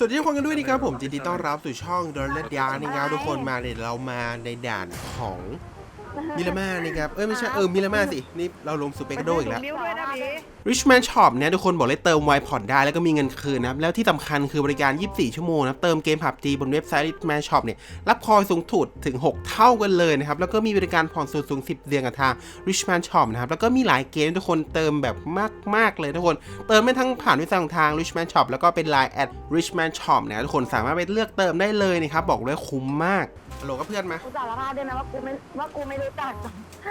สวัสดีทุกคนกันด้วยนะครับผมยินดีต้อนรับสู่ช่องดอลเลดยานะครับทุกคนมาเนี่ยเรามาในด่านของ มิลามานี่ครับเอ้ยไม่ใช่เออมิลามาสินี่เราลงสู่เปกาโดอีกแล้ว นิ้วด้วยนะพี่ Richman Shop เนี่ยทุกคนบอกเลยเติมไวผ่อนได้แล้วก็มีเงินคืนนะครับแล้วที่สำคัญคือบริการ 24 ชั่วโมงนะครับเติมเกมผับจีบนเว็บไซต์ Richman Shop เนี่ยรับคอยสูงสุดถึง 6 เท่ากันเลยนะครับแล้วก็มีบริการผ่อนสูงสูง 10 เดือนกับทาง Richman Shop นะครับแล้วก็มีหลายเกมทุกคนเติมแบบมากๆเลยทุกคน เติมไม่ทั้งผ่านเว็บไซต์ของทาง Richman Shop แล้วก็เป็น Line at Richman Shop นะทุกคนสามารถไปเลือกเติมได้เลยนะครับบอกเลยคุ้มมาก ฮัลโหลกับเพื่อนมา กูสารภาพด้วยนะว่ากูไม่ว่ากูไม่รู้จัก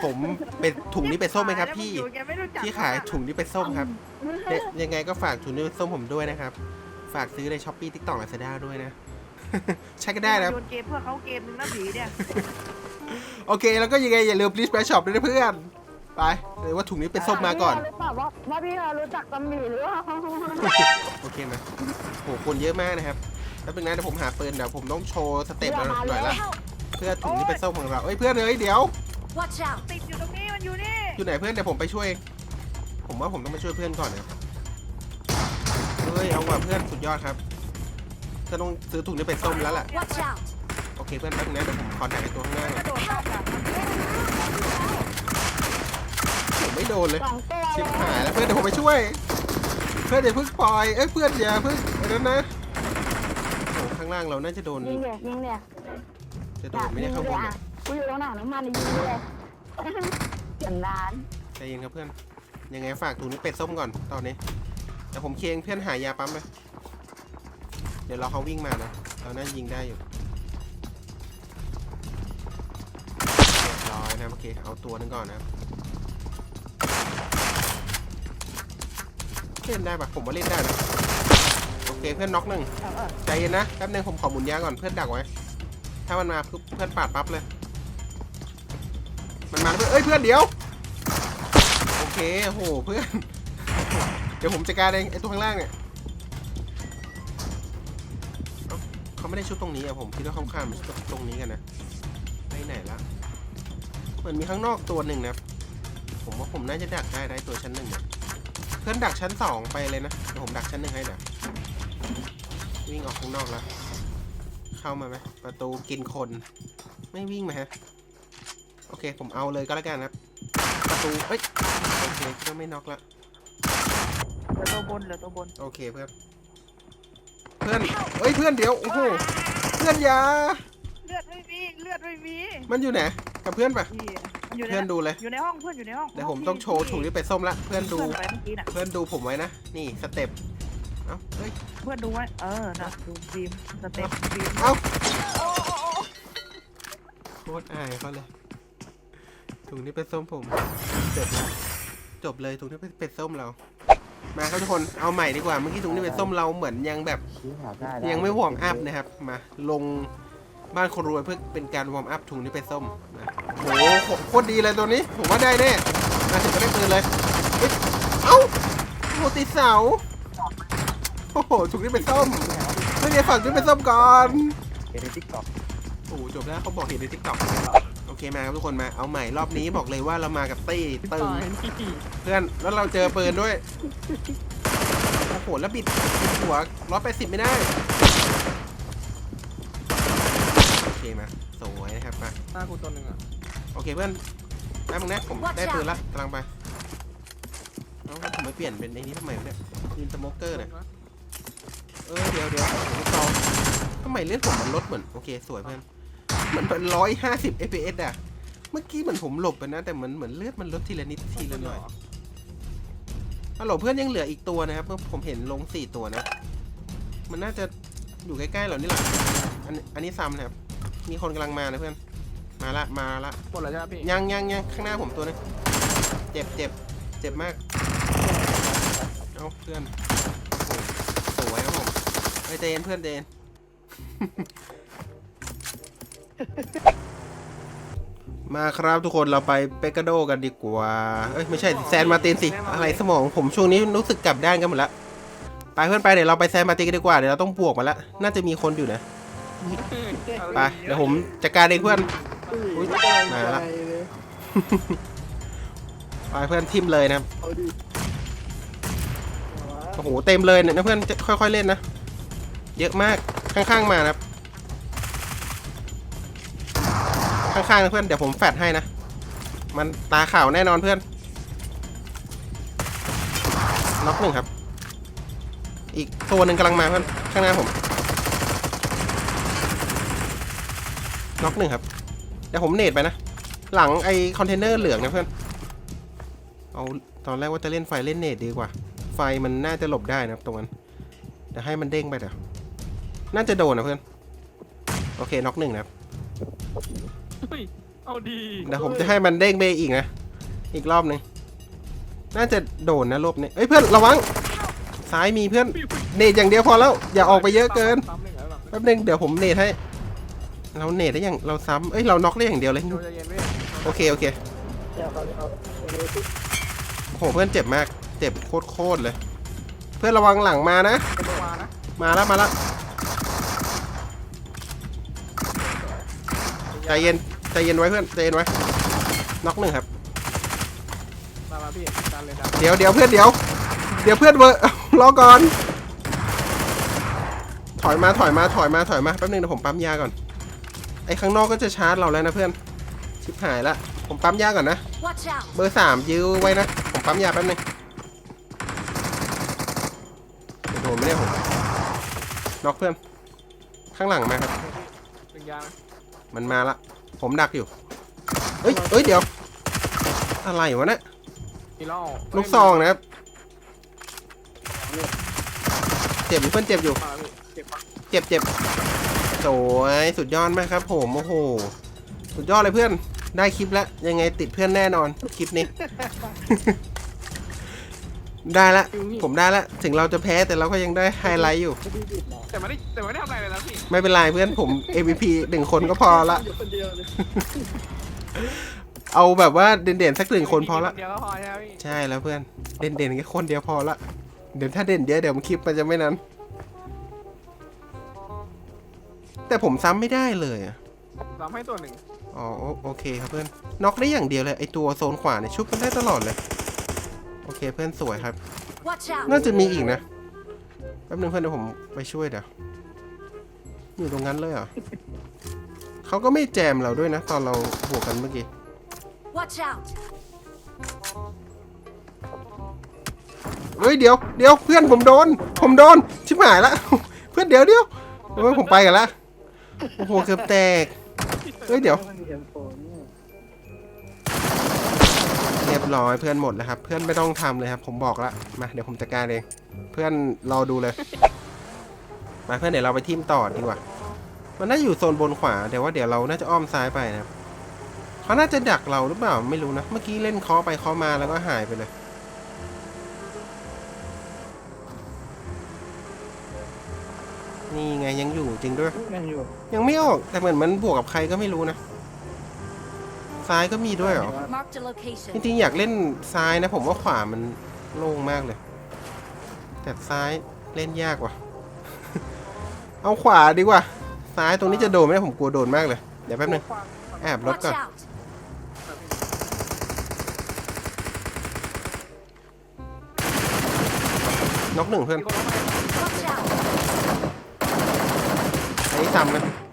ผมเป็นถุงนี้เป็นส้มไหมครับพี่อยู่แกไม่รู้จักที่ขายถุงนี้เป็นส้มครับเอ๊ะยังไงก็ฝากถุงนี้เป็นส้มผมด้วยนะครับ ฝากซื้อในช้อปปี้ทิกตอกลาซาด้าด้วยนะ ใช้ก็ได้นะครับโยนเกมเพื่อเขาเกมนึงนะผีเนี่ยโอเค แล้วก็ยังไงอย่าลืม please buy shop ด้วยนะเพื่อน ไปเลยว่าถุงนี้เป็นส้มมาก่อนพี่รู้เปล่าว่าว่าพี่เรารู้จักตำหนิหรือเปล่าโอเคไหมโหคนเยอะมากนะครับ แล้วเป็นไงเดี๋ยวผมหาปืนเดี๋ยวผมต้องโชว์สเต็ปแล้วหน่อยละเพื่อถุงนี้เป็นส้มของเราเอ้ยเพื่อนเอ้ยเดี๋ยว Watch out! ติดอยู่ตรงนี้มันอยู่นี่อยู่ไหนเพื่อนเดี๋ยวผมไปช่วย ผมว่าผมต้องไปช่วยเพื่อนก่อนนะเฮ้ยเอาว่ะเพื่อนสุดยอดครับจะต้องซื้อถุงนี้เป็นส้มแล้วล่ะ Watch out! โอเคเพื่อนแป๊บนึงนะเดี๋ยวผมคอนแทคไอ้ตัวข้างหน้ากก่อระนโดดเข้าแบบผมไม่โดนเลยสองตัวชิบหายแล้วเพื่อนเดี๋ยวผมไปช่วย เพื่อนอย่าเพิ่งปล่อยเอ้ยเพื่อนอย่าเพิ่งไอ้นั้นนะโอ้ข้างล่างเราน่าจะโดนยิงเด็กยิงเด็กจะโดนไม่ได้ข้างบนอะอะกูอยู่ตรงหนังน้ำมันยิงเลยเสียงร้านใจเย็นครับเพื่อนยังไงฝากถุงนี้เป็ดส้มก่อนตอนนี้เดี๋ยวผมเคลียร์เพื่อนหายาปั๊มไปเดี๋ยวรอเขาวิ่งมานะเราน่ายิงได้อยู่เรียบร้อยนะครับโอเคเอาตัวนึงก่อนนะครับเล่นได้ปะผมว่าเล่นได้นะโอ เคเพื่อนน็อกหนึ่งเออเออใจเย็นนะแป๊บนึงผมขอหมุนยาก่อนเพื่อนดักไว้ ถ้ามันมาปุ๊บเพื่อนปาดปั๊บเลย มันมาแล้วเพื่อนเอ้ยเพื่อนเดี๋ยว โอเคโอ้โหเพื่อน เดี๋ยวผมจัดการเองไอ้ตัวข้างล่างเนี่ยเอ้าเขาไม่ได้ชุดตรงนี้อะผมคิดว่าเขาข้ามมาชุดตรงนี้กันนะไปไหนละเหมือนมีข้างนอกตัวหนึ่งนะผมว่าผมน่าจะดักได้ได้ตัวชั้นหนึ่งนะเพื่อนดักชั้นสองไปเลยนะเดี๋ยวผมดักชั้นหนึ่งให้เดี๋ย ววิ่งออกข้างนอกแล้ว เข้ามาไหมประตูกินคน ไม่วิ่งมาฮะ โอเค ผมเอาเลยก็แล้วกันครับ ประตูเอ้ยโอเคก็ไม่น็อกละเหลือตัวบนเหลือตัวบน โอเคเพื่อนเพื่อนเอ้ยเพื่อนเดี๋ยวโอ้โหเพื่อนอยาเลือดไม่มีเลือดไม่มีมันอยู่ไหนกับเพื่อนปะพี่มันอยู่ในเพื่อนดูเลยอยู่ในห้องเพื่อนอยู่ในห้องเดี๋ยวผมต้องโชว์ถุงนี้เป็ดส้มละเพื่อนดู เพื่อนไปเมื่อกี้น่ะ เพื่อนดูผมไว้นะ นี่สเต็ป เอ้าเฮ้ย เพื่อนดูไว้เออนะดูบีมสเต็ปบีมเอ้าโคตรอายเขาเลยถุงนี้เป็นส้มผมจบแล้วจบเลยถุงนี้เป็นส้มเรา มาครับทุกคนเอาใหม่ดีกว่าเมื่อกี้ถุงนี้เป็นส้มเราเหมือนยังแบบยังไม่วอร์มอัพนะครับ มาลงบ้านคนรวยเพื่อเป็นการวอร์มอัพถุงนี้เป็นส้มนะโหโคตรดีเลยตัวนี้ ผมว่าได้แน่มาถึงก็ได้ปืนเลยเฮ้ยเอ้าโหติดเสาโอ้โหถุงนี้เป็นส้มไม่ได้ฝั่งนี้เป็นส้มก่อน เห็นในทิกตอกโอ้โหจบแล้วเขาบอกเห็นในทิกตอกโอเคมาครับทุกคนมา เอาใหม่รอบนี้บอกเลยว่าเรามากับตี้ตึงเพื่อนแล้วเราเจอปืนด้วย โอ้โห แล้วบิดบิดหัวร้อยแปดสิบไม่ได้ โอเคมา สวยนะครับมา หน้ากูตัวหนึ่งอะโอเคเพื่อนแป๊บนึงนะผมได้ปืนละกำลังไปเอ้าแล้วผมไม่เปลี่ยนเป็นไอ้นี้ทำไมวะเนี่ยปืนสโมเกอร์เนี่ย เออเดี๋ยวเดี๋ยวผมต่อทำไมเลือดผมมันลดเหมือนโอเคสวยเพื่อนมันเป็นร้อยห้าสิบ fps อะเมื่อกี้เหมือนผมหลบไปนะแต่เหมือนเหมือนเลือดมันลดทีละนิดทีละหน่อยฮัลโหลเพื่อนยังเหลืออีกตัวนะครับเมื่อผมเห็นลงสี่ตัวนะ มันน่าจะอยู่ใกล้ๆเรานี่แหละอันอันนี้ซ้ำนะครับ มีคนกำลังมานะเพื่อน มาละมาละหมดแล้วใช่ไหมพี่ยังยังยังข้างหน้าผมตัวนึงเจ็บเจ็บเจ็บมาก เอาเพื่อนโอ้สวยครับผม ไปเจนเพื่อนเจน มาครับทุกคนเราไปเปกาโดกันดีกว่า เอ้ยไม่ใช่แซนมาร์ตินสิ อะไรสมองผมช่วงนี้รู้สึกกลับด้านกันหมดละไปเพื่อนไปเดี๋ยวเราไปแซนมาร์ตินกันดีกว่าเดี๋ยวเราต้องบวกมาละน่าจะมีคนอยู่นะไปเดี๋ยวผมจัดการเองเพื่อนอุ๊ยมาละไปเพื่อนทิมเลยนะครับเอาดิโอ้โหเต็มเลยเนี่ยนะเพื่อนจะค่อยๆเล่นนะ เยอะมากข้างๆมานะครับ ข้างๆนะเพื่อนเดี๋ยวผมแฟดให้นะ มันตาขาวแน่นอนเพื่อนล็อกหนึ่งครับ อีกตัวหนึ่งกำลังมาเพื่อนข้างหน้าผมล็อกหนึ่งครับ เดี๋ยวผมเนตไปนะ หลังไอคอนเทนเนอร์เหลืองนะเพื่อน เอาตอนแรกว่าจะเล่นไฟเล่นเนตดีกว่า ไฟมันน่าจะหลบได้นะครับตรงนั้นเดี๋ยวให้มันเด้งไปเดี๋ยว น่าจะโดนนะเพื่อน โอเคน็อกหนึ่งนะครับเฮ้ยเอาดีเดี๋ยวผมจะให้มันเด้งไปอีกนะ อีกรอบหนึ่งน่าจะโดนนะรอบนี้เอ้ยเพื่อนระวัง ซ้ายมีเพื่อน เนตอย่างเดียวพอแล้ว อย่าออกไปเยอะเกิน ซ้ำหนึ่งแล้วหลังแป๊บนึงเดี๋ยวผมเนตให้ เราเนตได้อย่างเราซ้ำเอ้ยเราน็อกได้อย่างเดียวเลยโดนใจเย็นเว้ยโอเคโอเคโอ้โหเพื่อนเจ็บมาก เจ็บโคตรๆเลย เพื่อนระวังหลังมานะ เป็นตัวนะ มาแล้วมาแล้ว ใจเย็นใจเย็นไว้เพื่อนใจเย็นไว้น็อกหนึ่งครับมามาพี่ดันเลยดันเดี๋ยวเดี๋ยวเพื่อนเดี๋ยวเดี๋ยวเพื่อนเวอร์ รอก่อน ถอยมาถอยมาถอยมาถอยมาแป๊บนึงเดี๋ยวผมปั๊มยาก่อนไอ้ข้างนอกก็จะชาร์จเราแล้วนะเพื่อนชิบหายละผมปั๊มยาก่อนนะ Watch out! เบอร์สามยื้อไว้นะผมปั๊มยาแป๊บนึงเดี๋ยวโดนไม่ได้ผมน็อกเพื่อนข้างหลังมาครับหนึ่งยางนะ มันมาละ ผมดักอยู่เอ้ยเอ้ย เดี๋ยว อะไรวะเนะมีล่อลูกซองนะครับ เจ็บอยู่เพื่อนเจ็บอยู่มาพี่เก็บปะเจ็บเจ็บสวยสุดยอดมากครับ ผมโอ้โห สุดยอดเลยเพื่อน ได้คลิปแล้ว ยังไงติดเพื่อนแน่นอน คลิปนี้ ได้ละ ผมได้ละ ถึงเราจะแพ้แต่เราก็ยังได้ไฮไลท์อยู่ แต่ไม่ได้แต่ไม่ได้ทำอะไรเลยนะพี่ไม่เป็นไรเพื่อนผม MVP หนึ่งคนก็พอละเอาแบบว่าเด่นๆสักหนึ่งคนพอละ เดียวก็พอใช่ไหมพี่ใช่แล้วเพื่อน เด่นๆแค่คนเดียวพอละ เดี๋ยวถ้าเด่นเยอะเดี๋ยวมันคลิปมันจะไม่นั้น แต่ผมซ้ำไม่ได้เลยอะทำให้ตัวหนึ่งอ๋อโอโอเคครับเพื่อนน็อกได้อย่างเดียวเลยไอตัวโซนขวาเนี่ยชุบมันได้ตลอดเลย โอเคเพื่อนสวยครับ Watch out! น่าจะมีอีกนะแป๊บนึงเพื่อนเดี๋ยวผมไปช่วยเดี๋ยวอยู่ตรงนั้นเลยเหรอเขาก็ไม่แจมเราด้วยนะ ตอนเราบวกกันเมื่อกี้ Watch out! เฮ้ยเดี๋ยวเดี๋ยวเพื่อนผมโดน ผมโดน ชิบหายละเพื่อนเดี๋ยวเดี๋ยวโอ้ยผมไปกันละโอ้โหเกือบแตกเฮ้ยเดี๋ยว เรียบร้อยเพื่อนหมดแล้วครับ เพื่อนไม่ต้องทำเลยครับ ผมบอกละมาเดี๋ยวผมจัดการเองเพื่อนรอดูเลย มาเพื่อนเดี๋ยวเราไปทีมต่อดีกว่า มันน่าอยู่โซนบนขวาแต่ว่าเดี๋ยวเราน่าจะอ้อมซ้ายไปนะครับเขาน่าจะดักเราหรือเปล่าไม่รู้นะเมื่อกี้เล่นเคอไปเคอมาแล้วก็หายไปเลยนี่ไงยังอยู่จริงด้วยยังอยู่ ยังไม่ออกแต่เหมือนมันบวกกับใครก็ไม่รู้นะ ซ้ายก็มีด้วยเหรอ Marked a location. จริงๆอยากเล่นซ้ายนะ ผมว่าขวามันโล่งมากเลย แต่ซ้ายเล่นยากว่ะ เอาขวาดีกว่า ซ้ายตรงนี้จะโดนไหมผมกลัวโดนมากเลย เดี๋ยวแป๊บนึงแอบรถ Watch ก่อน out! น็อกหนึ่งเพื่อนมีคนเข้ามา Watch out! อันนี้ซ้ำน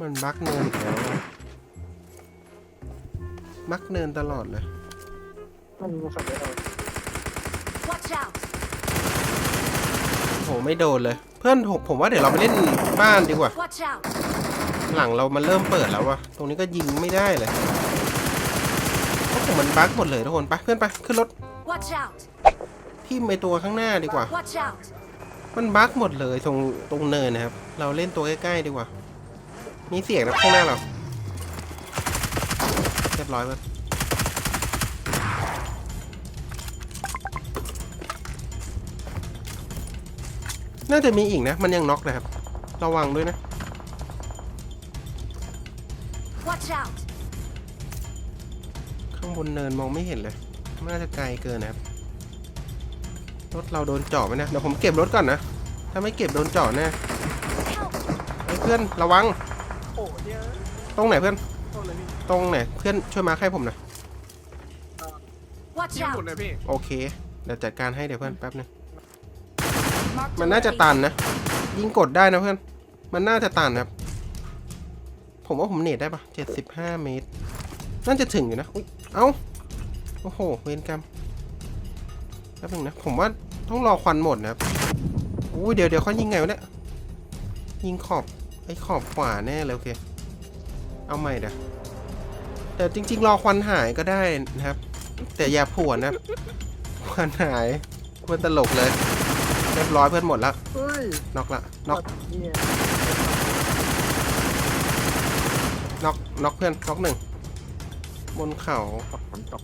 มันบักเนินอีกแล้วอะบักเนินตลอดเลย Watch out! โหไม่โดนเลย เพื่อนผมผมว่าเดี๋ยวเราไปเล่นบ้านดีกว่า Watch out! หลังเรามันเริ่มเปิดแล้ววะตรงนี้ก็ยิงไม่ได้เลยโอ้โหมันบั๊กหมดเลยทุกคนไปเพื่อนไปขึ้นรถ Watch out! ทิ่มไปตัวข้างหน้าดีกว่า Watch out! มันบั๊กหมดเลยตรงตรงเนินนะครับ เราเล่นตัวใกล้ๆดีกว่า มีเสียงนะข้างหน้าเราเรียบร้อยเพื่อนน่าจะมีอีกนะ มันยังน็อกนะครับ ระวังด้วยนะ Watch out! ข้างบนเนินมองไม่เห็นเลย น่าจะไกลเกินนะครับ รถเราโดนเจาะไหมนะ เดี๋ยวผมเก็บรถก่อนนะ ถ้าไม่เก็บโดนเจาะแน่ Help! เฮ้ยเพื่อนระวัง โอ้เดี๋ยวตรงไหนเพื่อน โทษเลยพี่ตรงไหนเพื่อนช่วยมาร์คให้ผมหน่อย Watch ยิงหมด out! เลยพี่โอเค เดี๋ยวจัดการให้เดี๋ยวเพื่อนแป๊บนึงมันน่าจะตันนะ ยิงกดได้นะเพื่อน มันน่าจะตันนะครับ ผมว่าผมเนตได้ปะเจ็ดสิบห้าเมตร น่าจะถึงอยู่นะอุ๊ยเอ้า โอ้โห เวรกรรมแป๊บนึงนะ ผมว่าต้องรอควันหมดนะครับอุ้ยเดี๋ยวเดี๋ยวเขายิงไงวะเนี่ย ยิงขอบ ไอ้ขอบขวาแน่เลยโอเค เอาใหม่เดี๋ยวแต่จริง ๆ รอควันหายก็ได้นะครับ แต่อย่าผวนนะควันหายเพื่อนตลกเลยเรียบร้อยเพื่อนหมดล้วเฮ้ยน็อกละน็อกเนี่ยน็อกน็อกเพื่อนน็อกหนึ่งบนเขาตก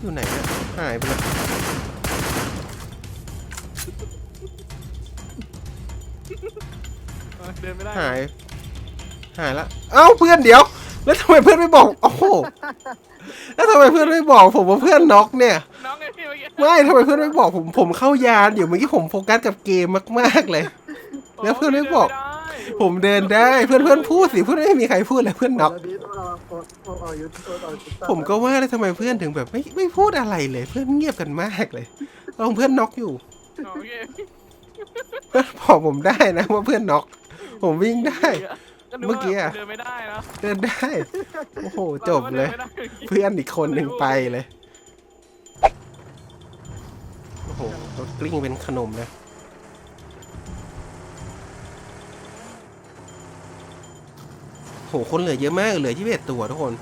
อยู่ไหนเนี่ยหายไปเลย เดินไม่ได้หาย หายละ เอ้าเพื่อนเดี๋ยว แล้วทำไมเพื่อนไม่บอก โอ้โห แล้วทำไมเพื่อนไม่บอก ผมว่าเพื่อนน็อกเนี่ย น้องไงพี่เมื่อกี้ไม่ทำไมเพื่อนไม่บอกผม ผมเข้ายานอยู่เมื่อกี้ผมโฟกัสกับเกมมากๆเลย แล้วเพื่อนไม่บอก ผมเดินได้ เพื่อนเพื่อนพูดสิ เพื่อนไม่มีใครพูดเลยเพื่อนน็อก ผมก็ว่าแล้วทำไมเพื่อนถึงแบบไม่ไม่พูดอะไรเลย เพื่อนเงียบกันมากเลยลองเพื่อนน็อกอยู่โอเคเพื่อนบอกผมได้นะว่าเพื่อนน็อก ผมวิ่งได้ เมื่อกี้อะ เดินไม่ได้นะเดินได้ โอ้โห จบเลยดินไม่ได้มื่อกี้เพื่อนอีกคนหนึ่งไปเลย โอ้โหรถกลิ้งเป็นขนมเลย โห คนเหลือเยอะมาก เหลือที่เบ็ดตัวทุกคน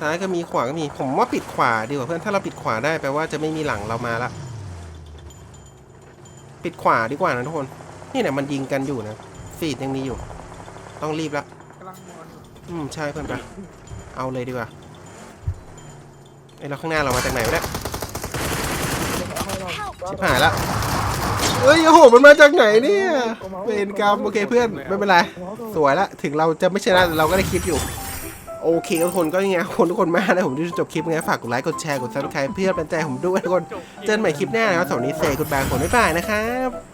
ซ้ายก็มีขวาก็มี ผมว่าปิดขวาดีกว่าเพื่อน ถ้าเราปิดขวาได้แปลว่าจะไม่มีหลังเรามาละ ปิดขวาดีกว่านะทุกคน นี่เนี่ยมันยิงกันอยู่นะ ฟีดยังมีอยู่ ต้องรีบละกำลังมองอยู่อืมใช่เพื่อนปะเอาเลยดีกว่าไอ้เราข้างหน้าเรามาจากไหนวะเนี่ยชิบหายละเอ้ยโอ้โหมันมาจากไหนเนี่ยเวรกรรมโอเคเพื่อนไม่เป็นไรสวยละถึงเราจะไม่ชนะแต่เราก็ได้คลิปอยู่โอเคทุกคนก็ยังไงขอบคนทุกคนมากนะผมที่จบคลิปไงฝากกดไลค์กดแชร์กดซับสไครป์เพื่อเป็นใจผมด้วยทุกคนจบเจอกันใหม่คลิปหน้านะครับสวัสดีเซกุดบายคนบ๊ายบายนะครับ